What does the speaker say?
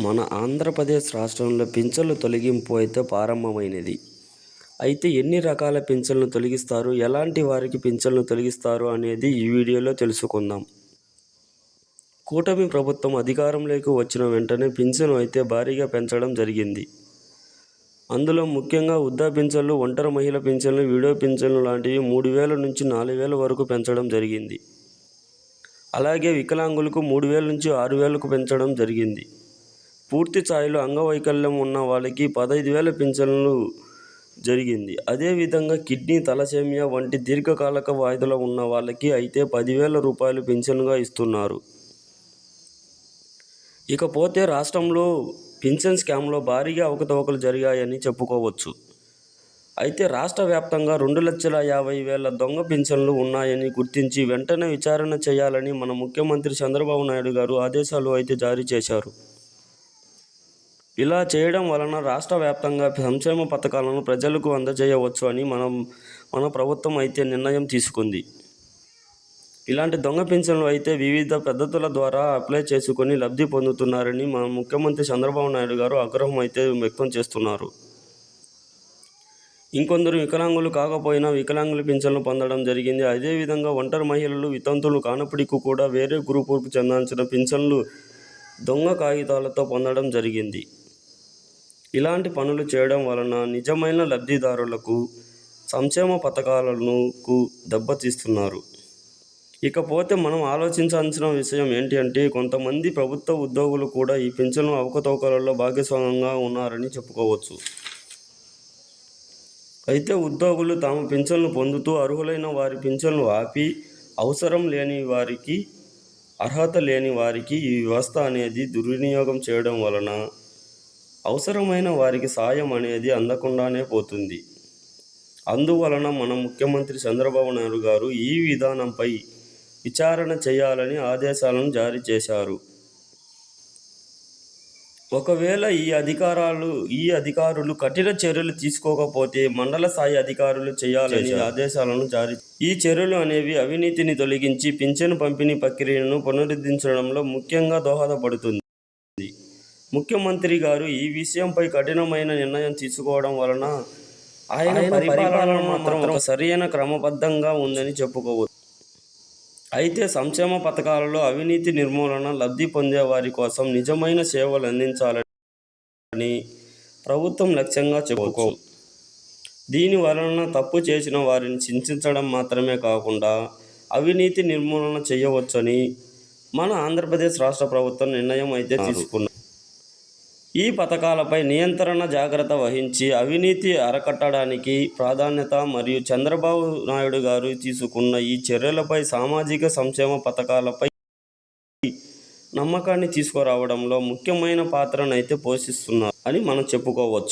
మన ఆంధ్రప్రదేశ్ రాష్ట్రంలో పింఛన్ల తొలగింపు అయితే ప్రారంభమైనది. అయితే ఎన్ని రకాల పింఛన్లు తొలగిస్తారు? ఎలాంటి వారికి పింఛన్లు తొలగిస్తారు అనేది ఈ వీడియోలో తెలుసుకుందాం. కూటమి ప్రభుత్వం అధికారంలోకి వచ్చిన వెంటనే పింఛను అయితే భారీగా పెంచడం జరిగింది. అందులో ముఖ్యంగా వృద్ధా పింఛన్లు ఒంటరి మహిళ పింఛన్లు వీడియో పింఛన్లు లాంటివి మూడు వేల నుంచి నాలుగు వేల వరకు పెంచడం జరిగింది. అలాగే వికలాంగులకు మూడు వేల నుంచి ఆరు వేలకు పెంచడం జరిగింది. పూర్తి స్థాయిలో అంగవైకల్యం ఉన్న వాళ్ళకి పదహైదు వేల పింఛన్లు జరిగింది. అదేవిధంగా కిడ్నీ తలసేమియా వంటి దీర్ఘకాలిక వ్యాధులు ఉన్న వాళ్ళకి అయితే పదివేల రూపాయలు పింఛన్గా ఇస్తున్నారు. ఇకపోతే రాష్ట్రంలో పింఛన్ స్కామ్లో భారీగా అవకతవకలు జరిగాయని చెప్పుకోవచ్చు. అయితే రాష్ట్ర వ్యాప్తంగా రెండు లక్షల యాభై వేల దొంగ పింఛన్లు ఉన్నాయని గుర్తించి వెంటనే విచారణ చేయాలని మన ముఖ్యమంత్రి చంద్రబాబు నాయుడు గారు ఆదేశాలు అయితే జారీ చేశారు. ఇలా చేయడం వలన రాష్ట్ర వ్యాప్తంగా సంక్షేమ పథకాలను ప్రజలకు అందజేయవచ్చు అని మనం మన ప్రభుత్వం అయితే నిర్ణయం తీసుకుంది. ఇలాంటి దొంగ పెన్షన్లు అయితే వివిధ పద్ధతుల ద్వారా అప్లై చేసుకొని లబ్ధి పొందుతున్నారని మన ముఖ్యమంత్రి చంద్రబాబు నాయుడు గారు ఆగ్రహం అయితే వ్యక్తం చేస్తున్నారు. ఇంకొందరు వికలాంగులు కాకపోయినా వికలాంగుల పింఛన్లు పొందడం జరిగింది. అదేవిధంగా ఒంటరి మహిళలు వితంతులు కానప్పటికీ కూడా వేరే గ్రూపుకు చెందాల్సిన పింఛన్లు దొంగ కాగితాలతో పొందడం జరిగింది. ఇలాంటి పనులు చేయడం వలన నిజమైన లబ్ధిదారులకు సంక్షేమ పథకాలను దెబ్బతీస్తున్నారు. ఇకపోతే మనం ఆలోచించాల్సిన విషయం ఏంటి అంటే కొంతమంది ప్రభుత్వ ఉద్యోగులు కూడా ఈ పింఛను అవకతవకలలో భాగస్వామ్యంగా ఉన్నారని చెప్పుకోవచ్చు. అయితే ఉద్యోగులు తాము పింఛన్లు పొందుతూ అర్హులైన వారి పింఛన్లు ఆపి అవసరం లేని వారికి అర్హత లేని వారికి ఈ వ్యవస్థ అనేది దుర్వినియోగం చేయడం వలన అవసరమైన వారికి సాయం అనేది అందకుండానే పోతుంది. అందువలన మన ముఖ్యమంత్రి చంద్రబాబు నాయుడు గారు ఈ విధానంపై విచారణ చేయాలని ఆదేశాలను జారీ చేశారు. ఒకవేళ ఈ అధికారాలు ఈ అధికారులు కఠిన చర్యలు తీసుకోకపోతే మండల స్థాయి అధికారులు చేయాలని ఆదేశాలను జారీ ఈ చర్యలు అనేవి అవినీతిని తొలగించి పింఛను పంపిణీ ప్రక్రియను పునరుద్ధరించడంలో ముఖ్యంగా దోహదపడుతుంది. ముఖ్యమంత్రి గారు ఈ విషయంపై కఠినమైన నిర్ణయం తీసుకోవడం వలన ఆయన పరిపాలన మాత్రం ఒక సరైన క్రమబద్ధంగా ఉందని చెప్పుకోవచ్చు. అయితే సంక్షేమ పథకాలలో అవినీతి నిర్మూలన లబ్ధి పొందే వారి కోసం నిజమైన సేవలు అందించాలని ప్రభుత్వం లక్ష్యంగా చెప్పుకో దీని వలన తప్పు చేసిన వారిని చింతించడం మాత్రమే కాకుండా అవినీతి నిర్మూలన చేయవచ్చని మన ఆంధ్రప్రదేశ్ రాష్ట్ర ప్రభుత్వం నిర్ణయం అయితే తీసుకున్నది ఈ పథకాలపై నియంత్రణ జాగ్రత్త వహించి అవినీతి అరకట్టడానికి ప్రాధాన్యత మరియు చంద్రబాబు నాయుడు గారు తీసుకున్న ఈ చర్యలపై సామాజిక సంక్షేమ పథకాలపై నమ్మకాన్ని తీసుకురావడంలో ముఖ్యమైన పాత్రనైతే పోషిస్తున్నారు అని మనం చెప్పుకోవచ్చు.